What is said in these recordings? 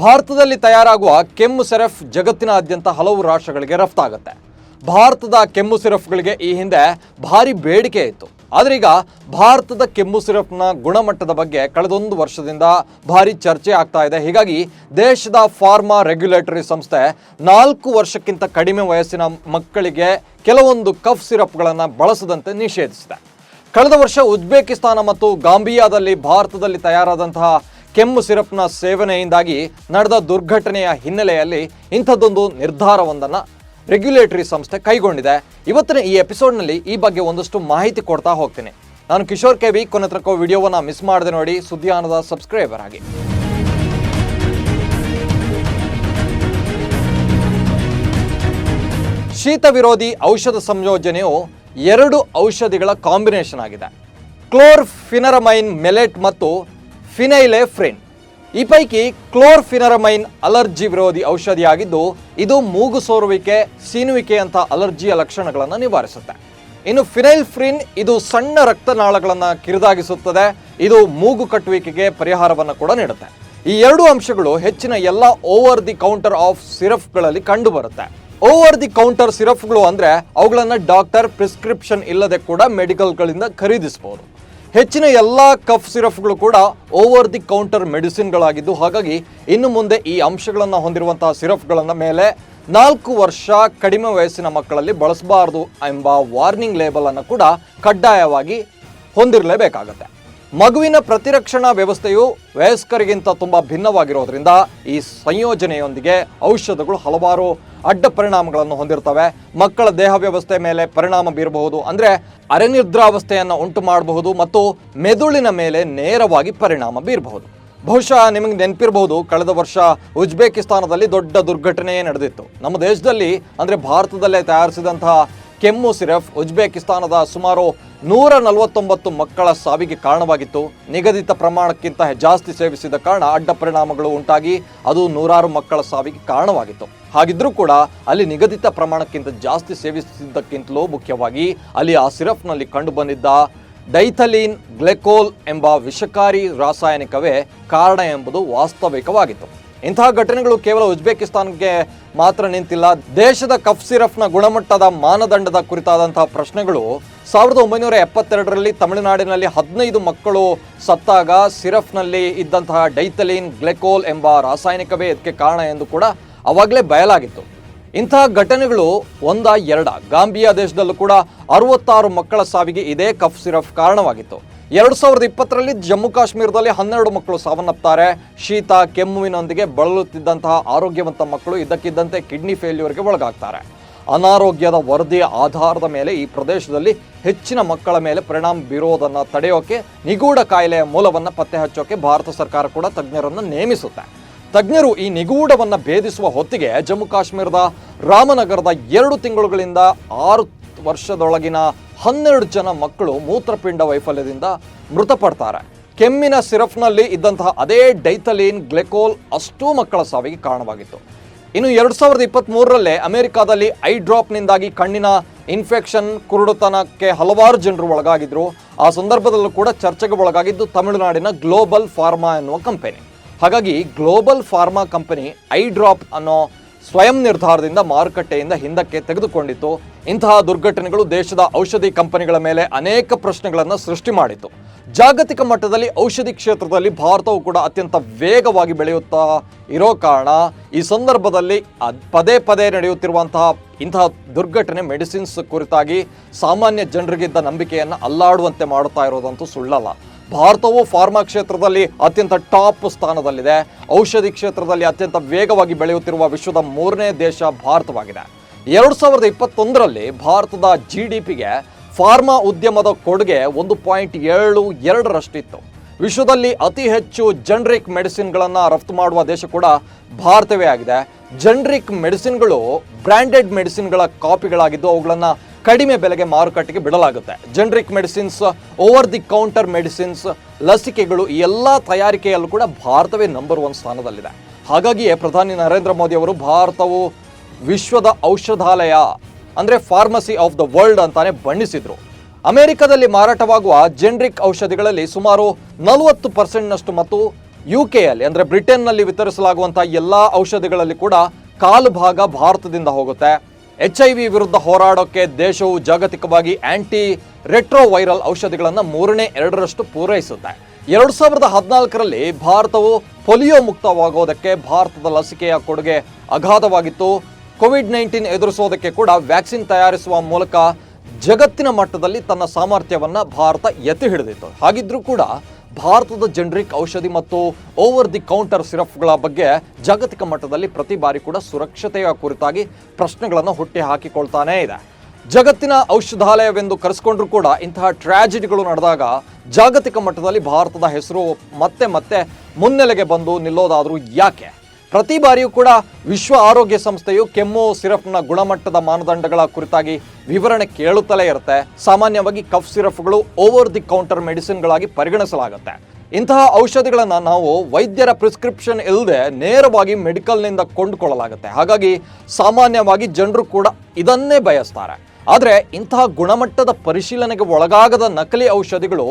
ಭಾರತದಲ್ಲಿ ತಯಾರಾಗುವ ಕೆಮ್ಮು ಸಿರಫ್ ಜಗತ್ತಿನಾದ್ಯಂತ ಹಲವು ರಾಷ್ಟ್ರಗಳಿಗೆ ರಫ್ತಾಗುತ್ತೆ. ಭಾರತದ ಕೆಮ್ಮು ಸಿರಫ್ಗಳಿಗೆ ಈ ಹಿಂದೆ ಭಾರಿ ಬೇಡಿಕೆ ಇತ್ತು. ಆದ್ರೆ ಭಾರತದ ಕೆಮ್ಮು ಸಿರಫ್ನ ಗುಣಮಟ್ಟದ ಬಗ್ಗೆ ಕಳೆದೊಂದು ವರ್ಷದಿಂದ ಭಾರಿ ಚರ್ಚೆ ಆಗ್ತಾ ಇದೆ. ಹೀಗಾಗಿ ದೇಶದ ಫಾರ್ಮಾ ರೆಗ್ಯುಲೇಟರಿ ಸಂಸ್ಥೆ ನಾಲ್ಕು ವರ್ಷಕ್ಕಿಂತ ಕಡಿಮೆ ವಯಸ್ಸಿನ ಮಕ್ಕಳಿಗೆ ಕೆಲವೊಂದು ಕಫ್ ಸಿರಪ್ಗಳನ್ನು ಬಳಸದಂತೆ ನಿಷೇಧಿಸಿದೆ. ಕಳೆದ ವರ್ಷ ಉಜ್ಬೇಕಿಸ್ತಾನ ಮತ್ತು ಗಾಂಬಿಯಾದಲ್ಲಿ ಭಾರತದಲ್ಲಿ ತಯಾರಾದಂತಹ ಕೆಮ್ಮು ಸಿರಪ್ನ ಸೇವನೆಯಿಂದಾಗಿ ನಡೆದ ದುರ್ಘಟನೆಯ ಹಿನ್ನೆಲೆಯಲ್ಲಿ ಇಂಥದ್ದೊಂದು ನಿರ್ಧಾರವೊಂದನ್ನು ರೆಗ್ಯುಲೇಟರಿ ಸಂಸ್ಥೆ ಕೈಗೊಂಡಿದೆ. ಇವತ್ತಿನ ಈ ಎಪಿಸೋಡ್ನಲ್ಲಿ ಈ ಬಗ್ಗೆ ಒಂದಷ್ಟು ಮಾಹಿತಿ ಕೊಡ್ತಾ ಹೋಗ್ತೀನಿ. ನಾನು ಕಿಶೋರ್ ಕೆ ವಿ, ಕೊನೆ ತನಕ ವಿಡಿಯೋವನ್ನು ಮಿಸ್ ಮಾಡದೆ ನೋಡಿ, ಸುದ್ದಿಯಾನದ ಸಬ್ಸ್ಕ್ರೈಬರ್ ಆಗಿ. ಶೀತ ವಿರೋಧಿ ಔಷಧ ಸಂಯೋಜನೆಯು ಎರಡು ಔಷಧಿಗಳ ಕಾಂಬಿನೇಷನ್ ಆಗಿದೆ. ಕ್ಲೋರ್ಫಿನರಮೈನ್ ಮೆಲೆಟ್ ಮತ್ತು ಫಿನೈಲೆಫ್ರಿನ್ ಈ ಪೈಕಿ ಕ್ಲೋರ್ಫಿನರಮೈನ್ ಅಲರ್ಜಿ ವಿರೋಧಿ ಔಷಧಿಯಾಗಿದ್ದು, ಇದು ಮೂಗು ಸೋರುವಿಕೆ ಸೀನುವಿಕೆಯಂಥ ಅಲರ್ಜಿಯ ಲಕ್ಷಣಗಳನ್ನು ನಿವಾರಿಸುತ್ತೆ. ಇನ್ನು ಫಿನೈಲ್ಫ್ರಿನ್ ಇದು ಸಣ್ಣ ರಕ್ತನಾಳಗಳನ್ನು ಕಿರಿದಾಗಿಸುತ್ತದೆ. ಇದು ಮೂಗು ಕಟ್ಟುವಿಕೆಗೆ ಪರಿಹಾರವನ್ನು ಕೂಡ ನೀಡುತ್ತೆ. ಈ ಎರಡು ಅಂಶಗಳು ಹೆಚ್ಚಿನ ಎಲ್ಲ ಓವರ್ ದಿ ಕೌಂಟರ್ ಆಫ್ ಸಿರಫ್ಗಳಲ್ಲಿ ಕಂಡುಬರುತ್ತೆ. ಓವರ್ ದಿ ಕೌಂಟರ್ ಸಿರಫ್ಗಳು ಅಂದ್ರೆ ಅವುಗಳನ್ನು ಡಾಕ್ಟರ್ ಪ್ರಿಸ್ಕ್ರಿಪ್ಷನ್ ಇಲ್ಲದೆ ಕೂಡ ಮೆಡಿಕಲ್ಗಳಿಂದ ಖರೀದಿಸಬಹುದು ಹೆಚ್ಚಿನ ಎಲ್ಲ ಕಫ್ ಸಿರಫ್ಗಳು ಕೂಡ ಓವರ್ ದಿ ಕೌಂಟರ್ ಮೆಡಿಸಿನ್ಗಳಾಗಿದ್ದು, ಹಾಗಾಗಿ ಇನ್ನು ಮುಂದೆ ಈ ಅಂಶಗಳನ್ನು ಹೊಂದಿರುವಂತಹ ಸಿರಫ್ಗಳನ್ನು ಮೇಲೆ ನಾಲ್ಕು ವರ್ಷ ಕಡಿಮೆ ವಯಸ್ಸಿನ ಮಕ್ಕಳಲ್ಲಿ ಬಳಸಬಾರದು ಎಂಬ ವಾರ್ನಿಂಗ್ ಲೇಬಲನ್ನು ಕೂಡ ಕಡ್ಡಾಯವಾಗಿ ಹೊಂದಿರಲೇಬೇಕಾಗತ್ತೆ. ಮಗುವಿನ ಪ್ರತಿರಕ್ಷಣಾ ವ್ಯವಸ್ಥೆಯು ವಯಸ್ಕರಿಗಿಂತ ತುಂಬಾ ಭಿನ್ನವಾಗಿರೋದ್ರಿಂದ ಈ ಸಂಯೋಜನೆಯೊಂದಿಗೆ ಔಷಧಗಳು ಹಲವಾರು ಅಡ್ಡ ಪರಿಣಾಮಗಳನ್ನು ಹೊಂದಿರ್ತವೆ. ಮಕ್ಕಳ ದೇಹ ವ್ಯವಸ್ಥೆ ಮೇಲೆ ಪರಿಣಾಮ ಬೀರಬಹುದು. ಅಂದ್ರೆ ಅರೆನಿದ್ರಾವಸ್ಥೆಯನ್ನು ಉಂಟು ಮಾಡಬಹುದು ಮತ್ತು ಮೆದುಳಿನ ಮೇಲೆ ನೇರವಾಗಿ ಪರಿಣಾಮ ಬೀರಬಹುದು. ಬಹುಶಃ ನಿಮಗೆ ನೆನಪಿರಬಹುದು, ಕಳೆದ ವರ್ಷ ಉಜ್ಬೇಕಿಸ್ತಾನದಲ್ಲಿ ದೊಡ್ಡ ದುರ್ಘಟನೆಯೇ ನಡೆದಿತ್ತು. ನಮ್ಮ ದೇಶದಲ್ಲಿ ಅಂದ್ರೆ ಭಾರತದಲ್ಲೇ ತಯಾರಿಸಿದಂತಹ ಕೆಮ್ಮು ಸಿರಫ್ ಉಜ್ಬೇಕಿಸ್ತಾನದ ಸುಮಾರು ನೂರ ನಲವತ್ತೊಂಬತ್ತು ಮಕ್ಕಳ ಸಾವಿಗೆ ಕಾರಣವಾಗಿತ್ತು. ನಿಗದಿತ ಪ್ರಮಾಣಕ್ಕಿಂತ ಜಾಸ್ತಿ ಸೇವಿಸಿದ ಕಾರಣ ಅಡ್ಡ ಪರಿಣಾಮಗಳು ಉಂಟಾಗಿ ಅದು ನೂರಾರು ಮಕ್ಕಳ ಸಾವಿಗೆ ಕಾರಣವಾಗಿತ್ತು. ಹಾಗಿದ್ರೂ ಕೂಡ ಅಲ್ಲಿ ನಿಗದಿತ ಪ್ರಮಾಣಕ್ಕಿಂತ ಜಾಸ್ತಿ ಸೇವಿಸಿದ್ದಕ್ಕಿಂತಲೂ ಮುಖ್ಯವಾಗಿ ಅಲ್ಲಿ ಆ ಸಿರಫ್ನಲ್ಲಿ ಕಂಡುಬಂದಿದ್ದ ಡೈಥಲೀನ್ ಗ್ಲೆಕೋಲ್ ಎಂಬ ವಿಷಕಾರಿ ರಾಸಾಯನಿಕವೇ ಕಾರಣ ಎಂಬುದು ವಾಸ್ತವಿಕವಾಗಿತ್ತು. ಇಂತಹ ಘಟನೆಗಳು ಕೇವಲ ಉಜ್ಬೇಕಿಸ್ತಾನ್ಗೆ ಮಾತ್ರ ನಿಂತಿಲ್ಲ. ದೇಶದ ಕಫ್ ಸಿರಫ್ನ ಗುಣಮಟ್ಟದ ಮಾನದಂಡದ ಕುರಿತಾದಂತಹ ಪ್ರಶ್ನೆಗಳು ಸಾವಿರದ ಒಂಬೈನೂರ ಎಪ್ಪತ್ತೆರಡರಲ್ಲಿ ತಮಿಳುನಾಡಿನಲ್ಲಿ ಹದಿನೈದು ಮಕ್ಕಳು ಸತ್ತಾಗ ಸಿರಫ್ನಲ್ಲಿ ಇದ್ದಂತಹ ಡೈಥಲೀನ್ ಗ್ಲೆಕೋಲ್ ಎಂಬ ರಾಸಾಯನಿಕವೇ ಇದಕ್ಕೆ ಕಾರಣ ಎಂದು ಕೂಡ ಅವಾಗಲೇ ಬಯಲಾಗಿತ್ತು. ಇಂತಹ ಘಟನೆಗಳು ಒಂದ ಎರಡ. ಗಾಂಬಿಯಾ ದೇಶದಲ್ಲೂ ಕೂಡ ಅರವತ್ತಾರು ಮಕ್ಕಳ ಸಾವಿಗೆ ಇದೇ ಕಫ್ ಸಿರಫ್ ಕಾರಣವಾಗಿತ್ತು. ಎರಡು ಸಾವಿರದ ಇಪ್ಪತ್ತರಲ್ಲಿ ಜಮ್ಮು ಕಾಶ್ಮೀರದಲ್ಲಿ ಹನ್ನೆರಡು ಮಕ್ಕಳು ಸಾವನ್ನಪ್ತಾರೆ. ಶೀತ, ಕೆಮ್ಮುವಿನೊಂದಿಗೆ ಬಳಲುತ್ತಿದ್ದಂತಹ ಆರೋಗ್ಯವಂತ ಮಕ್ಕಳು ಇದ್ದಕ್ಕಿದ್ದಂತೆ ಕಿಡ್ನಿ ಫೇಲ್ಯೂರ್ಗೆ ಒಳಗಾಗ್ತಾರೆ. ಅನಾರೋಗ್ಯದ ವರದಿಯ ಆಧಾರದ ಮೇಲೆ ಈ ಪ್ರದೇಶದಲ್ಲಿ ಹೆಚ್ಚಿನ ಮಕ್ಕಳ ಮೇಲೆ ಪರಿಣಾಮ ಬೀರೋದನ್ನು ತಡೆಯೋಕೆ ನಿಗೂಢ ಕಾಯಿಲೆಯ ಮೂಲವನ್ನು ಪತ್ತೆ ಹಚ್ಚೋಕೆ ಭಾರತ ಸರ್ಕಾರ ಕೂಡ ತಜ್ಞರನ್ನು ನೇಮಿಸುತ್ತೆ. ತಜ್ಞರು ಈ ನಿಗೂಢವನ್ನ ಭೇದಿಸುವ ಹೊತ್ತಿಗೆ ಜಮ್ಮು ಕಾಶ್ಮೀರದ ರಾಮನಗರದ ಎರಡು ತಿಂಗಳುಗಳಿಂದ ಆರು ವರ್ಷದೊಳಗಿನ ಹನ್ನೆರಡು ಜನ ಮಕ್ಕಳು ಮೂತ್ರಪಿಂಡ ವೈಫಲ್ಯದಿಂದ ಮೃತಪಡ್ತಾರೆ. ಕೆಮ್ಮಿನ ಸಿರಫ್ನಲ್ಲಿ ಇದ್ದಂತಹ ಅದೇ ಡೈಥಲೀನ್ ಗ್ಲೆಕೋಲ್ ಅಷ್ಟೂ ಮಕ್ಕಳ ಸಾವಿಗೆ ಕಾರಣವಾಗಿತ್ತು. ಇನ್ನು ಎರಡು ಸಾವಿರದ ಇಪ್ಪತ್ತ್ ಮೂರರಲ್ಲೇ ಅಮೆರಿಕಾದಲ್ಲಿ ಐ ಡ್ರಾಪ್ನಿಂದಾಗಿ ಕಣ್ಣಿನ ಇನ್ಫೆಕ್ಷನ್ ಕುರುಡುತನಕ್ಕೆ ಹಲವಾರು ಜನರು ಒಳಗಾಗಿದ್ದರು ಆ ಸಂದರ್ಭದಲ್ಲೂ ಕೂಡ ಚರ್ಚೆಗೆ ಒಳಗಾಗಿದ್ದು ತಮಿಳುನಾಡಿನ ಗ್ಲೋಬಲ್ ಫಾರ್ಮಾ ಎನ್ನುವ ಕಂಪನಿ. ಹಾಗಾಗಿ global pharma company eye drop ಅನ್ನೋ ಸ್ವಯಂ ನಿರ್ಧಾರದಿಂದ ಮಾರುಕಟ್ಟೆಯಿಂದ ಹಿಂದಕ್ಕೆ ತೆಗೆದುಕೊಂಡಿತ್ತು. ಇಂತಹ ದುರ್ಘಟನೆಗಳು ದೇಶದ ಔಷಧಿ ಕಂಪನಿಗಳ ಮೇಲೆ ಅನೇಕ ಪ್ರಶ್ನೆಗಳನ್ನು ಸೃಷ್ಟಿ ಮಾಡಿತು ಜಾಗತಿಕ ಮಟ್ಟದಲ್ಲಿ ಔಷಧಿ ಕ್ಷೇತ್ರದಲ್ಲಿ ಭಾರತವು ಕೂಡ ಅತ್ಯಂತ ವೇಗವಾಗಿ ಬೆಳೆಯುತ್ತಾ ಇರೋ ಕಾರಣ ಈ ಸಂದರ್ಭದಲ್ಲಿ ಪದೇ ಪದೇ ನಡೆಯುತ್ತಿರುವಂತಹ ಇಂತಹ ದುರ್ಘಟನೆ ಮೆಡಿಸಿನ್ಸ್ ಕುರಿತಾಗಿ ಸಾಮಾನ್ಯ ಜನರಿಗಿದ್ದ ನಂಬಿಕೆಯನ್ನು ಅಲ್ಲಾಡುವಂತೆ ಮಾಡುತ್ತಾ ಇರೋದಂತೂ ಸುಳ್ಳಲ್ಲ. ಭಾರತವು ಫಾರ್ಮಾ ಕ್ಷೇತ್ರದಲ್ಲಿ ಅತ್ಯಂತ ಟಾಪ್ ಸ್ಥಾನದಲ್ಲಿದೆ. ಔಷಧಿ ಕ್ಷೇತ್ರದಲ್ಲಿ ಅತ್ಯಂತ ವೇಗವಾಗಿ ಬೆಳೆಯುತ್ತಿರುವ ವಿಶ್ವದ ಮೂರನೇ ದೇಶ ಭಾರತವಾಗಿದೆ. ಎರಡು ಸಾವಿರದ ಇಪ್ಪತ್ತೊಂದರಲ್ಲಿ ಭಾರತದ ಜಿ ಡಿ ಪಿಗೆ ಫಾರ್ಮಾ ಉದ್ಯಮದ ಕೊಡುಗೆ ಒಂದು ಪಾಯಿಂಟ್ ಏಳು ಎರಡರಷ್ಟಿತ್ತು. ವಿಶ್ವದಲ್ಲಿ ಅತಿ ಹೆಚ್ಚು ಜನರಿಕ್ ಮೆಡಿಸಿನ್ಗಳನ್ನು ರಫ್ತು ಮಾಡುವ ದೇಶ ಕೂಡ ಭಾರತವೇ ಆಗಿದೆ. ಜನರಿಕ್ ಮೆಡಿಸಿನ್ಗಳು ಬ್ರ್ಯಾಂಡೆಡ್ ಮೆಡಿಸಿನ್ಗಳ ಕಾಪಿಗಳಾಗಿದ್ದು ಅವುಗಳನ್ನು ಕಡಿಮೆ ಬೆಲೆಗೆ ಮಾರುಕಟ್ಟೆಗೆ ಬಿಡಲಾಗುತ್ತೆ. Generic medicines over the counter medicines ಲಸಿಕೆಗಳು ಈ ಎಲ್ಲ ತಯಾರಿಕೆಯಲ್ಲೂ ಕೂಡ ಭಾರತವೇ ನಂಬರ್ ಒನ್ ಸ್ಥಾನದಲ್ಲಿದೆ. ಹಾಗಾಗಿಯೇ ಪ್ರಧಾನಿ ನರೇಂದ್ರ ಮೋದಿ ಅವರು ಭಾರತವು ವಿಶ್ವದ ಔಷಧಾಲಯ, ಅಂದರೆ ಫಾರ್ಮಸಿ ಆಫ್ ದ ವರ್ಲ್ಡ್ ಅಂತಾನೆ ಬಣ್ಣಿಸಿದ್ರು. ಅಮೆರಿಕದಲ್ಲಿ ಮಾರಾಟವಾಗುವ ಜೆನ್ರಿಕ್ ಔಷಧಿಗಳಲ್ಲಿ ಸುಮಾರು ನಲವತ್ತು ಪರ್ಸೆಂಟ್ನಷ್ಟು ಮತ್ತು ಯು ಕೆಯಲ್ಲಿ ಅಂದರೆ ಬ್ರಿಟನ್ನಲ್ಲಿ ವಿತರಿಸಲಾಗುವಂಥ ಎಲ್ಲ ಔಷಧಿಗಳಲ್ಲಿ ಕೂಡ ಕಾಲು ಭಾಗ ಭಾರತದಿಂದ ಹೋಗುತ್ತೆ. ಎಚ್ ಐ ವಿ ವಿರುದ್ಧ ಹೋರಾಡೋಕ್ಕೆ ದೇಶವು ಜಾಗತಿಕವಾಗಿ ಆಂಟಿ ರೆಟ್ರೋವೈರಲ್ ಔಷಧಿಗಳನ್ನು ಮೂರನೇ, ಎರಡರಷ್ಟು ಪೂರೈಸುತ್ತೆ. ಎರಡು ಸಾವಿರದ ಹದಿನಾಲ್ಕರಲ್ಲಿ ಭಾರತವು ಪೊಲಿಯೋ ಮುಕ್ತವಾಗೋದಕ್ಕೆ ಭಾರತದ ಲಸಿಕೆಯ ಕೊಡುಗೆ ಅಗಾಧವಾಗಿತ್ತು. ಕೋವಿಡ್ ನೈನ್ಟೀನ್ ಎದುರಿಸೋದಕ್ಕೆ ಕೂಡ ವ್ಯಾಕ್ಸಿನ್ ತಯಾರಿಸುವ ಮೂಲಕ ಜಗತ್ತಿನ ಮಟ್ಟದಲ್ಲಿ ತನ್ನ ಸಾಮರ್ಥ್ಯವನ್ನು ಭಾರತ ಎತ್ತಿ ಹಿಡಿದಿತ್ತು. ಹಾಗಿದ್ರೂ ಕೂಡ ಭಾರತದ ಜೆನರಿಕ್ ಔಷಧಿ ಮತ್ತು ಓವರ್ ದಿ ಕೌಂಟರ್ ಸಿರಪ್ಗಳ ಬಗ್ಗೆ ಜಾಗತಿಕ ಮಟ್ಟದಲ್ಲಿ ಪ್ರತಿ ಬಾರಿ ಕೂಡ ಸುರಕ್ಷತೆಯ ಕುರಿತಾಗಿ ಪ್ರಶ್ನೆಗಳನ್ನು ಹುಟ್ಟಿ ಹಾಕಿಕೊಳ್ತಾನೇ ಇದೆ. ಜಗತ್ತಿನ ಔಷಧಾಲಯವೆಂದು ಕರೆಸ್ಕೊಂಡ್ರೂ ಕೂಡ ಇಂತಹ ಟ್ರ್ಯಾಜಿಡಿಗಳು ನಡೆದಾಗ ಜಾಗತಿಕ ಮಟ್ಟದಲ್ಲಿ ಭಾರತದ ಹೆಸರು ಮತ್ತೆ ಮತ್ತೆ ಮುನ್ನೆಲೆಗೆ ಬಂದು ನಿಲ್ಲೋದಾದರೂ ಯಾಕೆ? ಪ್ರತಿ ಬಾರಿಯೂ ಕೂಡ ವಿಶ್ವ ಆರೋಗ್ಯ ಸಂಸ್ಥೆಯು ಕೆಮ್ಮು, ಸಿರಪ್ನ ಗುಣಮಟ್ಟದ ಮಾನದಂಡಗಳ ಕುರಿತಾಗಿ ವಿವರಣೆ ಕೇಳುತ್ತಲೇ ಇರುತ್ತೆ. ಸಾಮಾನ್ಯವಾಗಿ ಕಫ್ ಸಿರಪ್ಗಳು ಓವರ್ ದಿ ಕೌಂಟರ್ ಮೆಡಿಸಿನ್ಗಳಾಗಿ ಪರಿಗಣಿಸಲಾಗುತ್ತೆ. ಇಂತಹ ಔಷಧಿಗಳನ್ನು ನಾವು ವೈದ್ಯರ ಪ್ರಿಸ್ಕ್ರಿಪ್ಷನ್ ಇಲ್ಲದೆ ನೇರವಾಗಿ ಮೆಡಿಕಲ್ನಿಂದ ಕೊಂಡುಕೊಳ್ಳಲಾಗುತ್ತೆ. ಹಾಗಾಗಿ ಸಾಮಾನ್ಯವಾಗಿ ಜನರು ಕೂಡ ಇದನ್ನೇ ಬಯಸ್ತಾರೆ. ಆದರೆ ಇಂತಹ ಗುಣಮಟ್ಟದ ಪರಿಶೀಲನೆಗೆ ಒಳಗಾಗದ ನಕಲಿ ಔಷಧಿಗಳು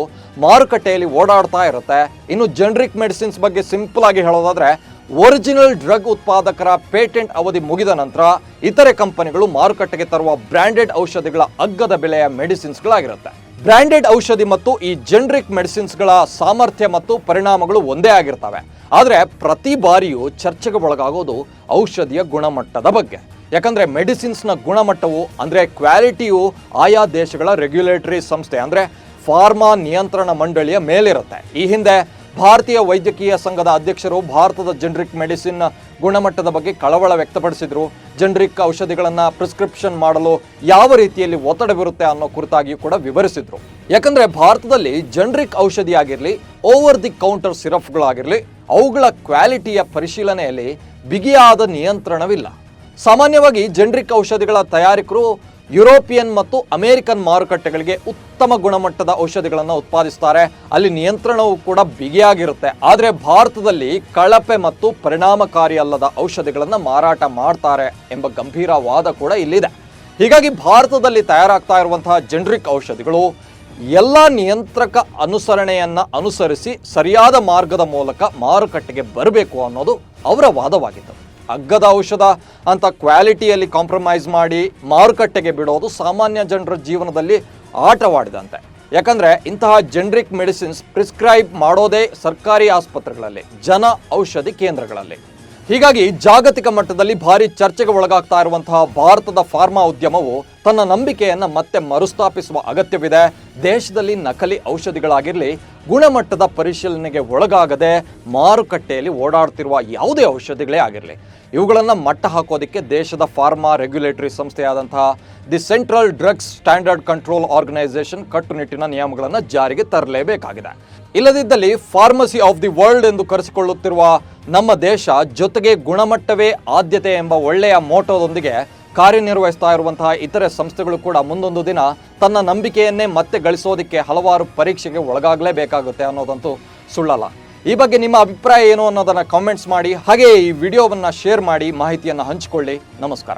ಮಾರುಕಟ್ಟೆಯಲ್ಲಿ ಓಡಾಡ್ತಾ ಇರುತ್ತೆ. ಇನ್ನು ಜನರಿಕ್ ಮೆಡಿಸಿನ್ಸ್ ಬಗ್ಗೆ ಸಿಂಪಲ್ ಆಗಿ ಹೇಳೋದಾದ್ರೆ ಒರಿಜಿನಲ್ ಡ್ರಗ್ ಉತ್ಪಾದಕರ ಪೇಟೆಂಟ್ ಅವಧಿ ಮುಗಿದ ನಂತರ ಇತರೆ ಕಂಪನಿಗಳು ಮಾರುಕಟ್ಟೆಗೆ ತರುವ ಬ್ರ್ಯಾಂಡೆಡ್ ಔಷಧಿಗಳ ಅಗ್ಗದ ಬೆಲೆಯ ಮೆಡಿಸಿನ್ಸ್ಗಳಾಗಿರುತ್ತೆ ಬ್ರ್ಯಾಂಡೆಡ್ ಔಷಧಿ ಮತ್ತು ಈ ಜನರಿಕ್ ಮೆಡಿಸಿನ್ಸ್ಗಳ ಸಾಮರ್ಥ್ಯ ಮತ್ತು ಪರಿಣಾಮಗಳು ಒಂದೇ ಆಗಿರ್ತವೆ. ಆದರೆ ಪ್ರತಿ ಬಾರಿಯೂ ಚರ್ಚೆಗೆ ಒಳಗಾಗೋದು ಔಷಧಿಯ ಗುಣಮಟ್ಟದ ಬಗ್ಗೆ. ಯಾಕಂದ್ರೆ ಮೆಡಿಸಿನ್ಸ್ನ ಗುಣಮಟ್ಟವು, ಅಂದರೆ ಕ್ವಾಲಿಟಿಯು ಆಯಾ ದೇಶಗಳ ರೆಗ್ಯುಲೇಟರಿ ಸಂಸ್ಥೆ, ಅಂದರೆ ಫಾರ್ಮಾ ನಿಯಂತ್ರಣ ಮಂಡಳಿಯ ಮೇಲಿರುತ್ತೆ. ಈ ಹಿಂದೆ ಭಾರತೀಯ ವೈದ್ಯಕೀಯ ಸಂಘದ ಅಧ್ಯಕ್ಷರು ಭಾರತದ ಜೆನ್ರಿಕ್ ಮೆಡಿಸಿನ್ ಗುಣಮಟ್ಟದ ಬಗ್ಗೆ ಕಳವಳ ವ್ಯಕ್ತಪಡಿಸಿದರು. ಜೆನ್ರಿಕ್ ಔಷಧಿಗಳನ್ನು ಪ್ರಿಸ್ಕ್ರಿಪ್ಷನ್ ಮಾಡಲು ಯಾವ ರೀತಿಯಲ್ಲಿ ಒತ್ತಡವಿರುತ್ತೆ ಅನ್ನೋ ಕುರಿತಾಗಿಯೂ ಕೂಡ ವಿವರಿಸಿದರು. ಯಾಕಂದರೆ ಭಾರತದಲ್ಲಿ ಜೆನ್ರಿಕ್ ಔಷಧಿಯಾಗಿರಲಿ, ಓವರ್ ದಿ ಕೌಂಟರ್ ಸಿರಪ್ಗಳಾಗಿರಲಿ, ಅವುಗಳ ಕ್ವಾಲಿಟಿಯ ಪರಿಶೀಲನೆಯಲ್ಲಿ ಬಿಗಿಯಾದ ನಿಯಂತ್ರಣವಿಲ್ಲ. ಸಾಮಾನ್ಯವಾಗಿ ಜೆನ್ರಿಕ್ ಔಷಧಿಗಳ ತಯಾರಕರು ಯುರೋಪಿಯನ್ ಮತ್ತು ಅಮೆರಿಕನ್ ಮಾರುಕಟ್ಟೆಗಳಿಗೆ ಉತ್ತಮ ಗುಣಮಟ್ಟದ ಔಷಧಿಗಳನ್ನು ಉತ್ಪಾದಿಸ್ತಾರೆ. ಅಲ್ಲಿ ನಿಯಂತ್ರಣವು ಕೂಡ ಬಿಗಿಯಾಗಿರುತ್ತೆ. ಆದರೆ ಭಾರತದಲ್ಲಿ ಕಳಪೆ ಮತ್ತು ಪರಿಣಾಮಕಾರಿ ಅಲ್ಲದ ಔಷಧಿಗಳನ್ನು ಮಾರಾಟ ಮಾಡ್ತಾರೆ ಎಂಬ ಗಂಭೀರ ವಾದ ಕೂಡ ಇಲ್ಲಿದೆ. ಹೀಗಾಗಿ ಭಾರತದಲ್ಲಿ ತಯಾರಾಗ್ತಾ ಇರುವಂತಹ ಜೆನ್ರಿಕ್ ಔಷಧಿಗಳು ಎಲ್ಲ ನಿಯಂತ್ರಕ ಅನುಸರಣೆಯನ್ನು ಅನುಸರಿಸಿ ಸರಿಯಾದ ಮಾರ್ಗದ ಮೂಲಕ ಮಾರುಕಟ್ಟೆಗೆ ಬರಬೇಕು ಅನ್ನೋದು ಅವರ ವಾದವಾಗಿತ್ತು. ಅಗ್ಗದ ಔಷಧ ಅಂತ ಕ್ವಾಲಿಟಿಯಲ್ಲಿ ಕಾಂಪ್ರಮೈಸ್ ಮಾಡಿ ಮಾರುಕಟ್ಟೆಗೆ ಬಿಡೋದು ಸಾಮಾನ್ಯ ಜನರ ಜೀವನದಲ್ಲಿ ಆಟವಾಡಿದಂತೆ. ಯಾಕಂದರೆ ಇಂತಹ ಜೆನ್ರಿಕ್ ಮೆಡಿಸಿನ್ಸ್ ಪ್ರಿಸ್ಕ್ರೈಬ್ ಮಾಡೋದೇ ಸರ್ಕಾರಿ ಆಸ್ಪತ್ರೆಗಳಲ್ಲಿ, ಜನ ಔಷಧಿ ಕೇಂದ್ರಗಳಲ್ಲಿ. ಹೀಗಾಗಿ ಜಾಗತಿಕ ಮಟ್ಟದಲ್ಲಿ ಭಾರಿ ಚರ್ಚೆಗೆ ಒಳಗಾಗ್ತಾ ಇರುವಂತಹ ಭಾರತದ ಫಾರ್ಮಾ ಉದ್ಯಮವು ತನ್ನ ನಂಬಿಕೆಯನ್ನು ಮತ್ತೆ ಮರುಸ್ಥಾಪಿಸುವ ಅಗತ್ಯವಿದೆ. ದೇಶದಲ್ಲಿ ನಕಲಿ ಔಷಧಿಗಳಾಗಿರಲಿ ಗುಣಮಟ್ಟದ ಪರಿಶೀಲನೆಗೆ ಒಳಗಾಗದೆ ಮಾರುಕಟ್ಟೆಯಲ್ಲಿ ಓಡಾಡ್ತಿರುವ ಯಾವುದೇ ಔಷಧಿಗಳೇ ಆಗಿರಲಿ, ಇವುಗಳನ್ನು ಮಟ್ಟ ಹಾಕೋದಕ್ಕೆ ದೇಶದ pharma regulatory ಸಂಸ್ಥೆಯಾದಂತಹ the central drugs standard control organisation ಕಟ್ಟುನಿಟ್ಟಿನ ನಿಯಮಗಳನ್ನು ಜಾರಿಗೆ ತರಲೇಬೇಕಾಗಿದೆ. ಇಲ್ಲದಿದ್ದಲ್ಲಿ ಫಾರ್ಮಸಿ ಆಫ್ ದಿ ವರ್ಲ್ಡ್ ಎಂದು ಕರೆಸಿಕೊಳ್ಳುತ್ತಿರುವ ನಮ್ಮ ದೇಶ ಜೊತೆಗೆ ಗುಣಮಟ್ಟವೇ ಆದ್ಯತೆ ಎಂಬ ಒಳ್ಳೆಯ ಮೋಟೋದೊಂದಿಗೆ ಕಾರ್ಯನಿರ್ವಹಿಸ್ತಾ ಇರುವಂತಹ ಇತರೆ ಸಂಸ್ಥೆಗಳು ಕೂಡ ಮುಂದೊಂದು ದಿನ ತನ್ನ ನಂಬಿಕೆಯನ್ನೇ ಮತ್ತೆ ಗಳಿಸೋದಕ್ಕೆ ಹಲವಾರು ಪರೀಕ್ಷೆಗೆ ಒಳಗಾಗಲೇಬೇಕಾಗುತ್ತೆ ಅನ್ನೋದಂತೂ ಸುಳ್ಳಲ್ಲ. ಈ ಬಗ್ಗೆ ನಿಮ್ಮ ಅಭಿಪ್ರಾಯ ಏನು ಅನ್ನೋದನ್ನು ಕಾಮೆಂಟ್ಸ್ ಮಾಡಿ, ಹಾಗೆಯೇ ಈ ವಿಡಿಯೋವನ್ನು ಶೇರ್ ಮಾಡಿ, ಮಾಹಿತಿಯನ್ನು ಹಂಚಿಕೊಳ್ಳಿ. ನಮಸ್ಕಾರ.